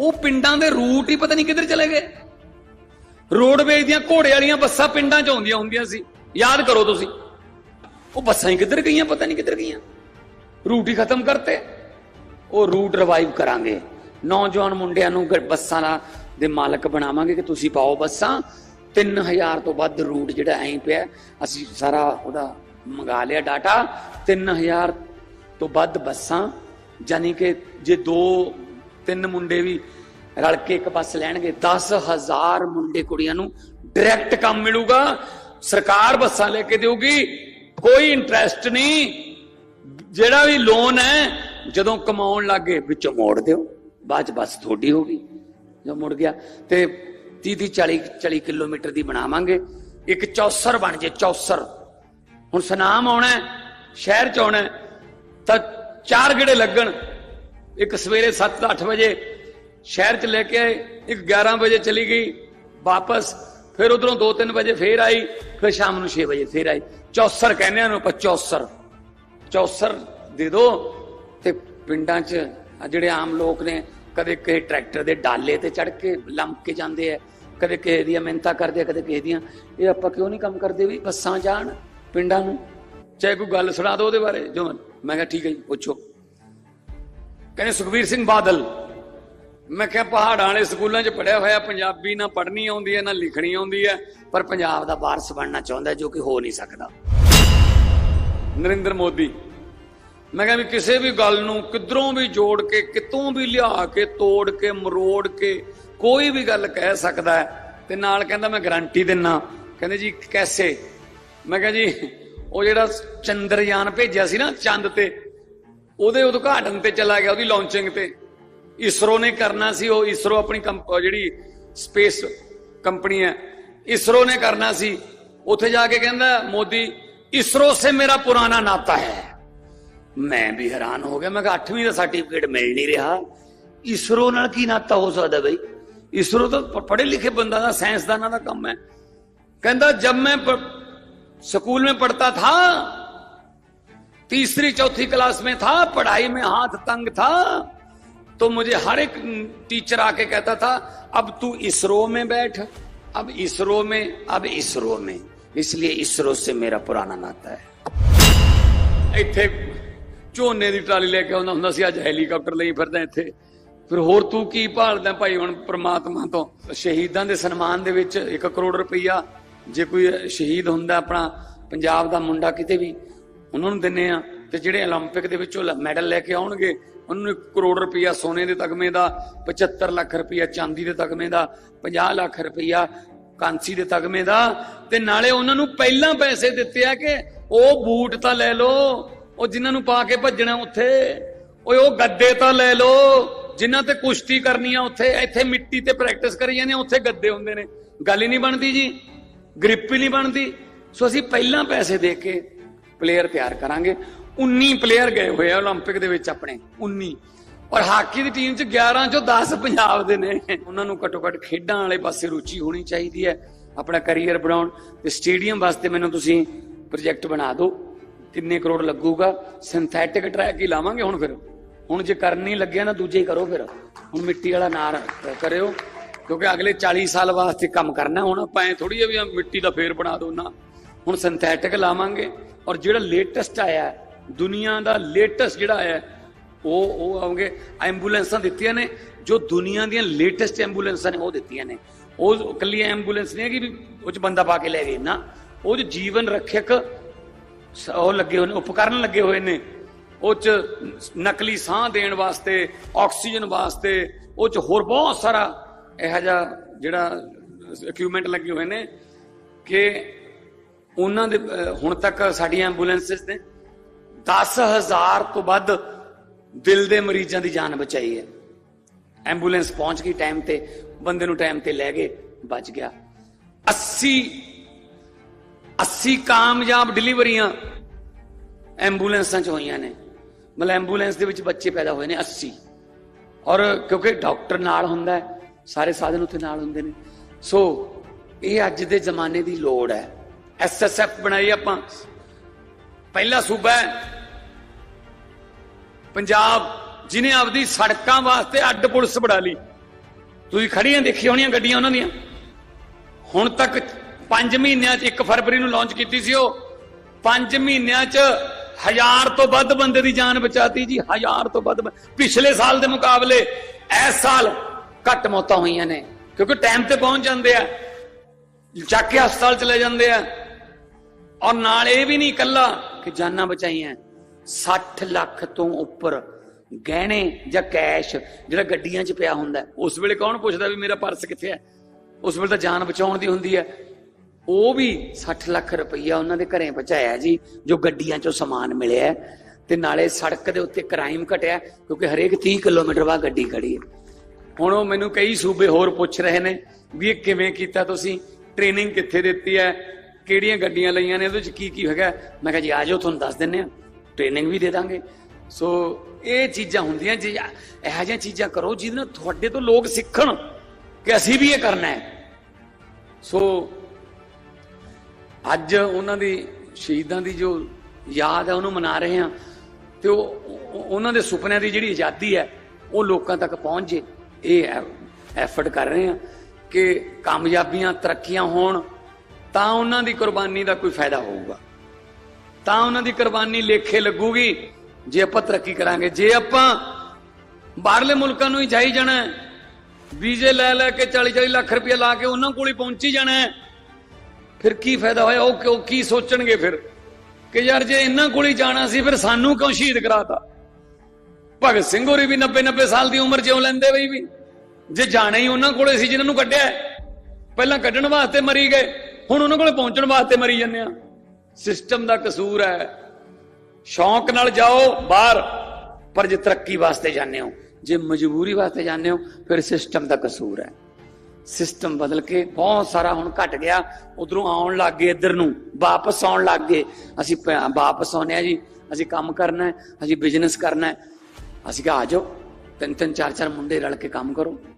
ਉਹ ਪਿੰਡਾਂ ਦੇ ਰੂਟ ਹੀ ਪਤਾ ਨਹੀਂ ਕਿੱਧਰ ਚਲੇ ਗਏ। ਰੋਡਵੇਜ ਦੀਆਂ ਘੋੜੇ ਵਾਲੀਆਂ ਬੱਸਾਂ ਪਿੰਡਾਂ 'ਚ ਆਉਂਦੀਆਂ ਹੁੰਦੀਆਂ ਸੀ। ਯਾਦ ਕਰੋ ਤੁਸੀਂ। ਉਹ ਬੱਸਾਂ ਹੀ ਕਿੱਧਰ ਗਈਆਂ, ਪਤਾ ਨਹੀਂ ਕਿੱਧਰ ਗਈਆਂ। ਰੂਟ ਹੀ ਖਤਮ ਕਰਤੇ। ਉਹ ਰੂਟ ਰਿਵਾਈਵ ਕਰਾਂਗੇ। ਨੌਜਵਾਨ ਮੁੰਡਿਆਂ ਨੂੰ ਬੱਸਾਂ ਦਾ ਦੇ ਮਾਲਕ ਬਣਾਵਾਂਗੇ ਕਿ ਤੁਸੀਂ ਪਾਓ ਬੱਸਾਂ। 3000 ਤੋਂ ਵੱਧ ਰੂਟ ਜਿਹੜਾ ਐਂ ਪਿਆ। ਅਸੀਂ ਸਾਰਾ ਉਹਦਾ ਮੰਗਾ ਲਿਆ ਡਾਟਾ। 3000 ਤੋਂ ਵੱਧ ਬੱਸਾਂ। ਯਾਨੀ ਕਿ ਜੇ ਦੋ ਤਿੰਨ ਮੁੰਡੇ ਵੀ ਰਲ ਕੇ ਇੱਕ ਬੱਸ ਲੈਣਗੇ। 10000 ਮੁੰਡੇ ਕੁੜੀਆਂ ਨੂੰ ਡਾਇਰੈਕਟ ਕੰਮ ਮਿਲੂਗਾ। ਸਰਕਾਰ ਬੱਸਾਂ ਲੈ ਕੇ ਦੇਊਗੀ। ਕੋਈ ਇੰਟਰਸਟ ਨਹੀਂ। ਜਿਹੜਾ ਵੀ ਲੋਨ ਹੈ, ਜਦੋਂ ਕਮਾਉਣ ਲੱਗੇ, ਵਿੱਚੋਂ ਮੋੜ ਦਿਓ। ਬਾਅਦ ਚ ਬੱਸ ਤੁਹਾਡੀ ਹੋ ਗਈ ਜੋ ਮੁੜ ਗਿਆ ਤੇ 30 30 40 40 ਕਿਲੋਮੀਟਰ ਦੀ ਬਣਾਵਾਂਗੇ। ਇੱਕ ਚੌਸਰ ਬਣ ਜੇ, ਚੌਸਰ। ਹੁਣ ਸਨਾਮ ਆਉਣਾ ਸ਼ਹਿਰ ਚ ਆਉਣਾ ਤਾਂ ਚਾਰ ਗੇੜੇ ਲੱਗਣ। ਇੱਕ ਸਵੇਰੇ 7-8 ਵਜੇ ਸ਼ਹਿਰ ਚ ਲੈ ਕੇ ਆਏ, ਇੱਕ 11 ਵਜੇ ਚਲੀ ਗਈ, ਵਾਪਸ, ਫਿਰ ਉਧਰੋਂ 2-3 ਵਜੇ ਫੇਰ ਆਈ, ਫਿਰ ਸ਼ਾਮ ਨੂੰ 6 ਵਜੇ ਫੇਰ ਆਈ। ਚੌਸਰ ਕਹਿੰਦੇ ਆ ਨੂੰ ਆਪਾਂ, ਚੌਸਰ। ਚੌਸਰ ਦੇ ਦੋ ਤੇ ਪਿੰਡਾਂ 'ਚ ਜਿਹੜੇ ਆਮ ਲੋਕ ਨੇ, ਕਦੇ ਕਿਸੇ ਟਰੈਕਟਰ ਦੇ ਡਾਲੇ ਤੇ ਚੜ ਕੇ ਲੰਮ ਕੇ ਜਾਂਦੇ ਆ, ਕਦੇ ਕਿਸੇ ਦੀਆਂ ਮਿਹਨਤਾਂ ਕਰਦੇ ਆ, ਕਦੇ ਕਿਸੇ ਦੀਆਂ। ਇਹ ਆਪਾਂ ਕਿਉਂ ਨਹੀਂ ਕੰਮ ਕਰਦੇ ਵੀ ਬੱਸਾਂ ਜਾਣ ਪਿੰਡਾਂ ਨੂੰ? ਚਾਹੇ ਕੋਈ ਗੱਲ ਸੁਣਾ ਦਿਓ ਉਹਦੇ ਬਾਰੇ, ਜੋ, ਮੈਂ ਕਿਹਾ ਠੀਕ ਹੈ ਜੀ, ਪੁੱਛੋ। ਕਹਿੰਦੇ ਸੁਖਵੀਰ ਸਿੰਘ ਬਾਦਲ। ਮੈਂ ਕਿਹਾ, ਪਹਾੜਾਂ ਵਾਲੇ ਸਕੂਲਾਂ 'ਚ ਪੜਿਆ ਹੋਇਆ, ਪੰਜਾਬੀ ਨਾ ਪੜ੍ਹਨੀ ਆਉਂਦੀ ਹੈ, ਨਾ ਲਿਖਣੀ ਆਉਂਦੀ ਹੈ, ਪਰ ਪੰਜਾਬ ਦਾ ਵਾਰਸ ਬਣਨਾ ਚਾਹੁੰਦਾ ਜੋ ਕਿ ਹੋ ਨਹੀਂ ਸਕਦਾ। ਨਰਿੰਦਰ ਮੋਦੀ, ਮੈਂ ਕਿਹਾ ਵੀ ਕਿਸੇ ਵੀ ਗੱਲ ਨੂੰ ਕਿਧਰੋਂ ਵੀ ਜੋੜ ਕੇ, ਕਿਤੋਂ ਵੀ ਲਿਆ ਕੇ, ਤੋੜ ਕੇ, ਮਰੋੜ ਕੇ ਕੋਈ ਵੀ ਗੱਲ ਕਹਿ ਸਕਦਾ ਹੈ, ਤੇ ਨਾਲ ਕਹਿੰਦਾ, ਮੈਂ ਗਾਰੰਟੀ ਦਿੰਨਾ। ਕਹਿੰਦੇ ਜੀ, ਕੈਸੇ? ਮੈਂ ਕਿਹਾ ਜੀ, ਉਹ ਜਿਹੜਾ ਚੰਦਰਯਾਨ ਭੇਜਿਆ ਸੀ ਨਾ ਚੰਦ ਤੇ ਉਹਦੇ ਉਦਘਾਟਨ ਤੇ ਚਲਾ ਗਿਆ, ਉਹਦੀ ਲਾਂਚਿੰਗ ਤੇ। ਇਸਰੋ ਨੇ ਕਰਨਾ ਸੀ, ਉਹ ਇਸਰੋ ਆਪਣੀ ਜਿਹੜੀ ਸਪੇਸ ਕੰਪਨੀ ਹੈ, ਇਸਰੋ ਨੇ ਕਰਨਾ ਸੀ। ਉੱਥੇ ਜਾ ਕੇ ਕਹਿੰਦਾ, ਮੋਦੀ, ਇਸਰੋ ਸੇ ਮੇਰਾ ਪੁਰਾਣਾ ਨਾਤਾ ਹੈ। ਮੈਂ ਵੀ ਹੈਰਾਨ ਹੋ ਗਿਆ, ਮੈਂ ਕਿਹਾ 8ਵੀਂ ਦਾ ਸਰਟੀਫਿਕੇਟ ਮਿਲ ਨਹੀਂ ਰਿਹਾ। ਇਸਰੋ ਨਾਲ ਕੀ ਨਾਤਾ ਹੋ ਸਕਦਾ ਬਈ? ਇਸਰੋ ਤਾਂ ਪੜ੍ਹੇ ਲਿਖੇ ਬੰਦਾ ਦਾ, ਸਾਇੰਸਦਾਨਾਂ ਦਾ ਕੰਮ ਹੈ। ਕਹਿੰਦਾ, ਜਦ ਮੈਂ ਸਕੂਲ ਵਿੱਚ ਪੜਤਾ ਥਾ तीसरी चौथी क्लास में था पढ़ाई में हाथ तंग था तो मुझे हर एक टीचर आके कहता था अब तू इसरो में बैठ अब इसरो में अब इसरो में इसलिए इसरो से मेरा पुराना नाता है ਇੱਥੇ ਝੋਨੇ ਦੀ ਟਰਾਲੀ ਲੈ ਕੇ ਆਉਂਦਾ ਹੁੰਦਾ ਸੀ ਅੱਜ ਹੈਲੀਕਾਪਟਰ ਲਈ ਫਿਰਦਾ ਇੱਥੇ ਫਿਰ ਹੋਰ ਤੂੰ ਕੀ ਭਾਲਦਾ ਭਾਈ ਹੁਣ ਪ੍ਰਮਾਤਮਾ ਤੋਂ ਸ਼ਹੀਦਾਂ ਦੇ ਸਨਮਾਨ ਦੇ ਵਿੱਚ 1 ਕਰੋੜ ਰੁਪਈਆ ਜੇ ਕੋਈ ਸ਼ਹੀਦ ਹੁੰਦਾ ਆਪਣਾ ਪੰਜਾਬ ਦਾ ਮੁੰਡਾ ਕਿਤੇ ਵੀ ਉਹਨਾਂ ਨੂੰ ਦਿੰਨੇ ਆ ਤੇ ਜਿਹੜੇ 올림픽 ਦੇ ਵਿੱਚੋਂ ਮੈਡਲ ਲੈ ਕੇ ਆਉਣਗੇ ਉਹਨਾਂ ਨੂੰ 1 ਕਰੋੜ ਰੁਪਈਆ ਸੋਨੇ ਦੇ ਤਗਮੇ ਦਾ 75 ਲੱਖ ਰੁਪਈਆ ਚਾਂਦੀ ਦੇ ਤਗਮੇ ਦਾ 50 ਲੱਖ ਰੁਪਈਆ ਕਾਂਸੀ ਦੇ ਤਗਮੇ ਦਾ ਤੇ ਨਾਲੇ ਉਹਨਾਂ ਨੂੰ ਪਹਿਲਾਂ ਪੈਸੇ ਦਿੱਤੇ ਆ ਕਿ ਉਹ ਬੂਟ ਤਾਂ ਲੈ ਲਓ ਉਹ ਜਿਨ੍ਹਾਂ ਨੂੰ ਪਾ ਕੇ ਭੱਜਣਾ ਉੱਥੇ ਓਏ ਉਹ ਗੱਦੇ ਤਾਂ ਲੈ ਲਓ ਜਿਨ੍ਹਾਂ ਤੇ ਕੁਸ਼ਤੀ ਕਰਨੀ ਆ ਉੱਥੇ ਇੱਥੇ ਮਿੱਟੀ ਤੇ ਪ੍ਰੈਕਟਿਸ ਕਰੀ ਜਾਂਦੇ ਆ ਉੱਥੇ ਗੱਦੇ ਹੁੰਦੇ ਨੇ ਗੱਲ ਹੀ ਨਹੀਂ ਬਣਦੀ ਜੀ ਗ੍ਰਿਪ ਹੀ ਨਹੀਂ ਬਣਦੀ ਸੋ ਅਸੀਂ ਪਹਿਲਾਂ ਪੈਸੇ ਦੇ ਕੇ ਪਲੇਅਰ ਤਿਆਰ ਕਰਾਂਗੇ 19 ਪਲੇਅਰ ਗਏ ਹੋਏ ਆ 올림픽 ਦੇ ਵਿੱਚ ਆਪਣੇ 19 ਔਰ ਹਾਕੀ ਦੀ ਟੀਮ 'ਚ 11 ਚੋਂ 10 ਪੰਜਾਬ ਦੇ ਨੇ ਉਹਨਾਂ ਨੂੰ ਘੱਟੋ ਘੱਟ ਖੇਡਾਂ ਵਾਲੇ ਪਾਸੇ ਰੁਚੀ ਹੋਣੀ ਚਾਹੀਦੀ ਹੈ ਆਪਣਾ ਕੈਰੀਅਰ ਬਣਾਉਣ ਤੇ ਸਟੇਡੀਅਮ ਵਾਸਤੇ ਮੈਨੂੰ ਤੁਸੀਂ ਪ੍ਰੋਜੈਕਟ ਬਣਾ ਦਿਓ ਕਿੰਨੇ ਕਰੋੜ ਲੱਗੂਗਾ ਸਿੰਥੈਟਿਕ ਟਰੈਕ ਹੀ ਲਾਵਾਂਗੇ ਹੁਣ ਫਿਰ ਹੁਣ ਜੇ ਕਰਨ ਨਹੀਂ ਲੱਗਿਆ ਨਾ ਦੂਜੇ ਹੀ ਕਰੋ ਫਿਰ ਹੁਣ ਮਿੱਟੀ ਵਾਲਾ ਨਾਰ ਕਰਿਓ ਕਿਉਂਕਿ ਅਗਲੇ 40 ਸਾਲ ਵਾਸਤੇ ਕੰਮ ਕਰਨਾ ਹੁਣ ਆਪਾਂ ਐ ਥੋੜੀ ਵੀ ਮਿੱਟੀ ਦਾ ਫੇਰ ਬਣਾ ਦੋ ਨਾ ਹੁਣ ਸਿੰਥੈਟਿਕ ਲਾਵਾਂਗੇ। ਔਰ ਜਿਹੜਾ ਲੇਟੈਸਟ ਆਇਆ ਦੁਨੀਆ ਦਾ ਲੇਟੈਸਟ ਜਿਹੜਾ ਆਇਆ ਉਹ ਉਹ ਆਉਂਗੇ ਐਂਬੂਲੈਂਸਾਂ ਦਿੱਤੀਆਂ ਨੇ, ਜੋ ਦੁਨੀਆ ਦੀਆਂ ਲੇਟੈਸਟ ਐਂਬੂਲੈਂਸਾਂ ਨੇ, ਉਹ ਦਿੱਤੀਆਂ ਨੇ। ਉਹ ਕੱਲੀ ਐਂਬੂਲੈਂਸ ਨਹੀਂ ਹੈ ਕਿ ਵੀ ਉਹ ਚ ਬੰਦਾ ਪਾ ਕੇ ਲੈ ਗਏ। ਨਾ, ਉਹ ਚ ਜੀਵਨ ਰੱਖਿਅਕ ਸ- ਉਹ ਲੱਗੇ ਹੋਏ ਨੇ, ਉਪਕਰਨ ਲੱਗੇ ਹੋਏ ਨੇ, ਉਹ ਚ ਨਕਲੀ ਸਾਹ ਦੇਣ ਵਾਸਤੇ, ਆਕਸੀਜਨ ਵਾਸਤੇ, ਉਹ ਚ ਹੋਰ ਬਹੁਤ ਸਾਰਾ ਇਹੋ ਜਿਹਾ ਜਿਹੜਾ ਇਕਵਿਪਮੈਂਟ ਲੱਗੇ ਹੋਏ ਨੇ ਕਿ ਉਹਨਾਂ ਦੇ ਹੁਣ ਤੱਕ ਸਾਡੀਆਂ ਐਂਬੂਲੈਂਸਸ ਨੇ 10000 ਤੋਂ ਵੱਧ ਦਿਲ ਦੇ ਮਰੀਜ਼ਾਂ ਦੀ ਜਾਨ ਬਚਾਈ ਹੈ। ਐਂਬੂਲੈਂਸ ਪਹੁੰਚ ਗਈ ਟਾਈਮ ਤੇ, ਬੰਦੇ ਨੂੰ ਟਾਈਮ ਤੇ ਲੈ ਗਏ, ਬਚ ਗਿਆ। 80 80 ਕਾਮਯਾਬ ਡਿਲੀਵਰੀਆਂ ਐਂਬੂਲੈਂਸਾਂ ਚ ਹੋਈਆਂ ਨੇ। ਮਤਲਬ ਐਂਬੂਲੈਂਸ ਦੇ ਵਿੱਚ ਬੱਚੇ ਪੈਦਾ ਹੋਏ ਨੇ 80 ਔਰ ਕਿਉਂਕਿ ਡਾਕਟਰ ਨਾਲ ਹੁੰਦਾ ਹੈ, ਸਾਰੇ ਸਾਧਨ ਉੱਥੇ ਨਾਲ ਹੁੰਦੇ ਨੇ। ਸੋ ਇਹ ਅੱਜ ਦੇ ਜ਼ਮਾਨੇ ਦੀ ਲੋੜ ਹੈ। ਐਸਐਸਐਫ ਬਣਾਈ ਆਪਾਂ। ਪਹਿਲਾ ਸੂਬਾ ਹੈ। ਪੰਜਾਬ ਜਿਨੇ ਆਪਦੀ ਸੜਕਾਂ ਵਾਸਤੇ ਅੱਡ ਪੁਲਿਸ ਬਣਾ ਲਈ। ਤੁਸੀਂ ਖੜੀਆਂ ਦੇਖੀ ਹੋਣੀਆਂ ਗੱਡੀਆਂ ਉਹਨਾਂ ਦੀਆਂ। ਹੁਣ ਤੱਕ 5 ਮਹੀਨਿਆਂ 'ਚ 1 ਫਰਵਰੀ ਨੂੰ ਲਾਂਚ ਕੀਤੀ ਸੀ ਉਹ। 5 ਮਹੀਨਿਆਂ 'ਚ ਹਜ਼ਾਰ ਤੋਂ ਵੱਧ ਬੰਦੇ ਦੀ ਜਾਨ ਬਚਾਤੀ ਜੀ, ਹਜ਼ਾਰ ਤੋਂ ਵੱਧ ਪਿਛਲੇ ਸਾਲ ਦੇ ਮੁਕਾਬਲੇ ਇਸ ਸਾਲ ਘੱਟ ਮੌਤਾਂ ਹੋਈਆਂ ਨੇ। ਕਿਉਂਕਿ ਟਾਈਮ ਤੇ ਪਹੁੰਚ ਜਾਂਦੇ ਆ। ਚੱਕ ਕੇ ਹਸਪਤਾਲ ਚਲੇ ਜਾਂਦੇ ਆ। ਔਰ ਨਾਲ ਇਹ ਵੀ ਨਹੀਂ ਇਕੱਲਾ ਕਿ ਜਾਨਾਂ ਬਚਾਈਆਂ। 60 ਲੱਖ ਤੋਂ ਉੱਪਰ ਗਹਿਣੇ ਜਾਂ ਕੈਸ਼ ਜਿਹੜਾ ਗੱਡੀਆਂ 'ਚ ਪਿਆ ਹੁੰਦਾ। ਉਸ ਵੇਲੇ ਕੌਣ ਪੁੱਛਦਾ ਵੀ ਮੇਰਾ ਪਰਸ ਕਿੱਥੇ ਹੈ? ਉਸ ਵੇਲੇ ਤਾਂ ਜਾਨ ਬਚਾਉਣ ਦੀ ਹੁੰਦੀ ਹੈ। ਉਹ ਵੀ 60 ਲੱਖ ਰੁਪਈਆ ਉਹਨਾਂ ਦੇ ਘਰੇ ਪਹੁੰਚਾਇਆ ਜੀ, ਜੋ ਗੱਡੀਆਂ 'ਚੋਂ ਸਮਾਨ ਮਿਲਿਆ ਤੇ ਨਾਲੇ ਸੜਕ ਦੇ ਉੱਤੇ ਕ੍ਰਾਈਮ ਘਟਿਆ, ਕਿਉਂਕਿ ਹਰੇਕ 30 ਕਿਲੋਮੀਟਰ ਬਾਅਦ ਗੱਡੀ ਖੜੀ ਹੈ। ਹੁਣ ਉਹ ਮੈਨੂੰ ਕਈ ਸੂਬੇ ਹੋਰ ਪੁੱਛ ਰਹੇ ਨੇ ਵੀ ਇਹ ਕਿਵੇਂ ਕੀਤਾ ਤੁਸੀਂ? ਟ੍ਰੇਨਿੰਗ ਕਿੱਥੇ ਦਿੱਤੀ ਹੈ? ਕਿਹੜੀਆਂ ਗੱਡੀਆਂ ਲਈਆਂ ਨੇ ਉਹਦੇ ਵਿੱਚ ਕੀ ਕੀ ਹੈਗਾ? ਮੈਂ ਕਿਹਾ ਜੀ, ਆ ਜਾਓ, ਤੁਹਾਨੂੰ ਦੱਸ ਦਿੰਨੇ ਆ ਟ੍ਰੇਨਿੰਗ ਵੀ ਦੇ ਦਾਂਗੇ। ਸੋ ਇਹ ਚੀਜ਼ਾਂ ਹੁੰਦੀਆਂ ਜੀ ਇਹੋ ਜਿਹੀਆਂ ਚੀਜ਼ਾਂ ਕਰੋ ਜਿਹਦੇ ਨਾਲ ਤੁਹਾਡੇ ਤੋਂ ਲੋਕ ਸਿੱਖਣ ਕਿ ਅਸੀਂ ਵੀ ਇਹ ਕਰਨਾ ਹੈ। ਸੋ ਅੱਜ ਉਹਨਾਂ ਦੀ, ਸ਼ਹੀਦਾਂ ਦੀ ਜੋ ਯਾਦ ਹੈ ਉਹਨੂੰ ਮਨਾ ਰਹੇ ਹਾਂ। ਤੇ ਉਹ ਉਹਨਾਂ ਦੇ ਸੁਪਨਿਆਂ ਦੀ ਜਿਹੜੀ ਆਜ਼ਾਦੀ ਹੈ, ਉਹ ਲੋਕਾਂ ਤੱਕ ਪਹੁੰਚ ਜੇ। ਇਹ ਐਫਰਟ ਕਰ ਰਹੇ ਹਾਂ ਕਿ ਕਾਮਯਾਬੀਆਂ, ਤਰੱਕੀਆਂ ਹੋਣ। ਤਾਂ ਉਹਨਾਂ ਦੀ ਕੁਰਬਾਨੀ ਦਾ ਕੋਈ ਫਾਇਦਾ ਹੋਊਗਾ। ਤਾਂ ਉਹਨਾਂ ਦੀ ਕੁਰਬਾਨੀ ਲੇਖੇ ਲੱਗੂਗੀ, ਜੇ ਆਪਾਂ ਤਰੱਕੀ ਕਰਾਂਗੇ। ਜੇ ਆਪਾਂ ਬਾਹਰਲੇ ਮੁਲਕਾਂ ਨੂੰ ਹੀ ਜਾਈ ਜਾਣਾ ਵੀਜ਼ੇ ਲੈ ਲੈ ਕੇ 40 40 ਲੱਖ ਰੁਪਏ ਲਾ ਕੇ ਉਹਨਾਂ ਕੋਲ ਹੀ ਪਹੁੰਚੀ ਜਾਣਾ ਫਿਰ ਕੀ ਫਾਇਦਾ ਹੋਇਆ? ਉਹ ਕਿਉਂ ਕੀ ਸੋਚਣਗੇ ਫਿਰ? ਕਿ ਯਾਰ ਜੇ ਇਹਨਾਂ ਕੋਲ ਹੀ ਜਾਣਾ ਸੀ, ਫਿਰ ਸਾਨੂੰ ਕਿਉਂ ਸ਼ਹੀਦ ਕਰਾਤਾ? ਭਗਤ ਸਿੰਘ ਹੋਰੀ ਵੀ 90 90 ਸਾਲ ਦੀ ਉਮਰ ਜਿਉਂ ਲੈਂਦੇ ਬਈ ਵੀ। ਜੇ ਜਾਣਾ ਹੀ ਉਹਨਾਂ ਕੋਲੇ ਸੀ, ਜਿਨ੍ਹਾਂ ਨੂੰ ਕੱਢਿਆ ਪਹਿਲਾਂ ਕੱਢਣ ਵਾਸਤੇ ਮਰੀ ਗਏ। ਹੁਣ ਉਹਨਾਂ ਕੋਲ ਪਹੁੰਚਣ ਵਾਸਤੇ ਮਰੀ ਜਾਂਦੇ ਆ। ਸਿਸਟਮ ਦਾ ਕਸੂਰ ਹੈ। ਸ਼ੌਂਕ ਨਾਲ ਜਾਓ ਬਾਹਰ, ਪਰ ਜੇ ਤਰੱਕੀ ਵਾਸਤੇ ਜਾਂਦੇ ਹੋ, ਜੇ ਮਜਬੂਰੀ ਵਾਸਤੇ ਜਾਂਦੇ ਹੋ, ਫਿਰ ਸਿਸਟਮ ਦਾ ਕਸੂਰ ਹੈ। ਸਿਸਟਮ ਬਦਲ ਕੇ ਬਹੁਤ ਸਾਰਾ ਹੁਣ ਘਟ ਗਿਆ। ਉਧਰੋਂ ਆਉਣ ਲੱਗ ਗਏ ਇੱਧਰ ਨੂੰ, ਵਾਪਸ ਆਉਣ ਲੱਗ ਗਏ। ਅਸੀਂ ਪ- ਵਾਪਸ ਆਉਨੇ ਆ ਜੀ। ਅਸੀਂ ਕੰਮ ਕਰਨਾ ਹੈ, ਅਸੀਂ ਬਿਜ਼ਨਸ ਕਰਨਾ ਹੈ। ਅਸੀਂ ਕਿਹਾ ਆ ਜਾਓ ਤਿੰਨ ਤਿੰਨ ਚਾਰ ਚਾਰ ਮੁੰਡੇ ਰਲ ਕੇ ਕੰਮ ਕਰੋ।